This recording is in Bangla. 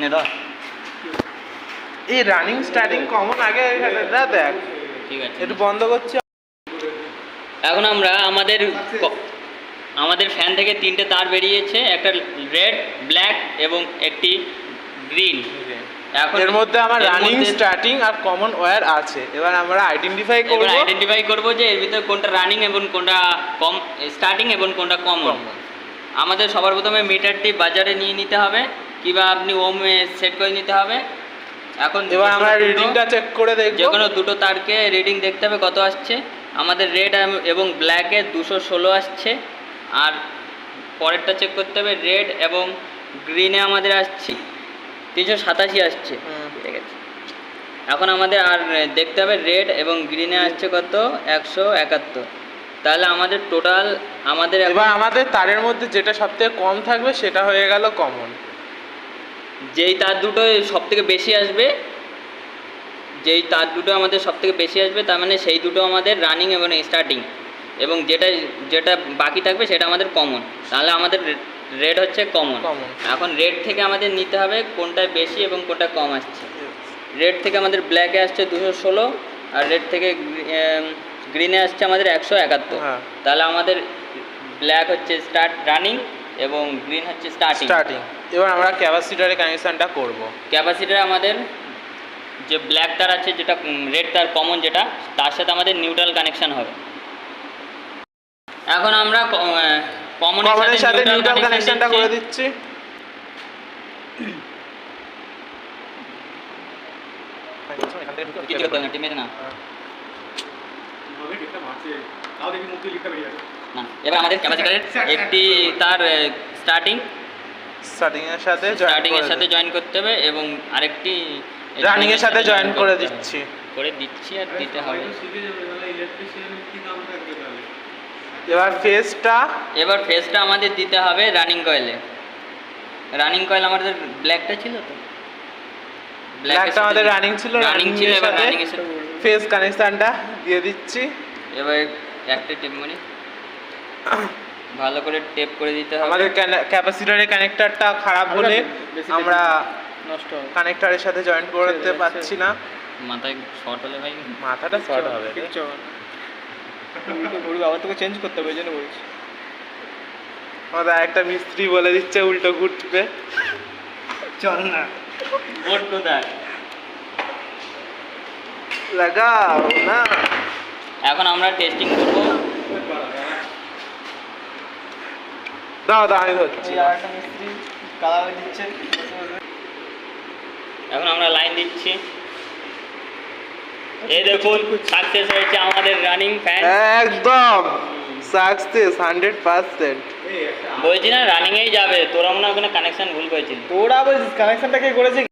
নে ধর। এই রানিং স্টার্টিং কমন আগে এটা দেখ। ঠিক আছে। একটু বন্ধ করছি। এখন আমরা আমাদের আমাদের ফ্যান থেকে তিনটে তার বেরিয়েছে একটা রেড ব্ল্যাক এবং একটি গ্রিন এখন এর মধ্যে আমার রানিং স্টার্টিং আর কমন ওয়্যার আছে। এবার আমরা আইডেন্টিফাই করব। আইডেন্টিফাই করব যে এর ভিতরে কোনটা রানিং এবং কোনটা কম স্টার্টিং এবং কোনটা কমন। আমাদের সবার প্রথমে মিটারটি বাজারে নিয়ে নিতে হবে। কিংবা আপনি ওমে সেট করে নিতে হবে? এখন এবার আমরা রিডিংটা চেক করে দেখব। যে কোনো দুটো তারকে রিডিং দেখতে হবে কত আসছে। আমাদের রেড এবং ব্ল্যাকে দুশো ষোলো আসছে। আর পরেরটা চেক করতে হবে রেড এবং গ্রিনে আমাদের আসছে তিনশো সাতাশি আসছে। ঠিক আছে। এখন আমাদের আর দেখতে হবে রেড এবং গ্রিনে আসছে কত? একশো একাত্তর। তাহলে আমাদের টোটাল আমাদের এবার আমাদের তারের মধ্যে যেটা সবথেকে কম থাকবে সেটা হয়ে গেল কমন যেই তার দুটো সব থেকে বেশি আসবে যেই তার দুটো আমাদের সব থেকে বেশি আসবে তার মানে সেই দুটো আমাদের রানিং এবং স্টার্টিং এবং যেটা যেটা বাকি থাকবে সেটা আমাদের কমন তাহলে আমাদের রেড হচ্ছে কমন এখন রেড থেকে আমাদের নিতে হবে কোনটা বেশি এবং কোনটা কম আসছে। রেড থেকে আমাদের ব্ল্যাকে আসছে দুশো ষোলো আর রেড থেকে গ্রিনে আসছে আমাদের একশো একাত্তর। হ্যাঁ। তাহলে আমাদের ব্ল্যাক হচ্ছে স্টার্ট রানিং এবং গ্রিন হচ্ছে স্টার্টিং স্টার্টিং এবার আমরা ক্যাপাসিটারে কানেকশনটা করব। ক্যাপাসিটার আমাদের যে ব্ল্যাক তার আছে যেটা রেড তার কমন যেটা তার সাথে আমাদের নিউট্রাল কানেকশন হবে। এখন আমরা কমন কমনের সাথে নিউট্রাল কানেকশনটা করে দিচ্ছি। কিছু না না। এবার আমাদের ক্যাপাসিটারের একটি তার স্টার্টিং স্টার্টিং এর সাথে স্টার্টিং এর সাথে জয়েন করতে হবে এবং আরেকটি রানিং এর সাথে জয়েন করে দিচ্ছি। করে দিচ্ছি আর দিতে হবে। এবার ফেসটা এবার ফেসটা আমাদের দিতে হবে রানিং কয়েলে রানিং কয়েল আমাদের ব্ল্যাকটা ছিল তো? ব্ল্যাকটা আমাদের রানিং ছিল রানিং ছিল এবার রানিং এর সাথে। ফেস কানেকশনটা দিয়ে দিচ্ছি। এবার একটা টেপ মানে ভালো করে টেপ করে দিতে হবে। আমাদের ক্যাপাসিটরের কানেক্টরটা খারাপ হলে আমরা নষ্ট কানেক্টরের সাথে জয়েন্ট করতে পারছি না। মাথায় শর্ট হলে ভাই মাথাটা শর্ট হবে। কিচ্ছু আবার তোকে চেঞ্জ করতে হবে জন্য বলছি। আমাদের একটা মিস্ত্রি বলে দিচ্ছে উল্টো ঘুরবে চল না। বোর্ড কোথায়? লাগাও না। এখন আমরা টেস্টিং করব। দাও দাও আমি ধরছি। এই আর মিস্ত্রি কালার দিচ্ছে। এখন আমরা লাইন দিচ্ছি। এই দেখুন সাকসেস হয়েছে আমাদের রানিং ফ্যান একদম। সাকসেস হান্ড্রেড পার্সেন্ট বলছি না রানিংয়েই যাবে। তোরা মনে হয় ওখানে কানেকশন ভুল করেছিলি। তোরা বলছিস কানেকশনটা কে করেছে?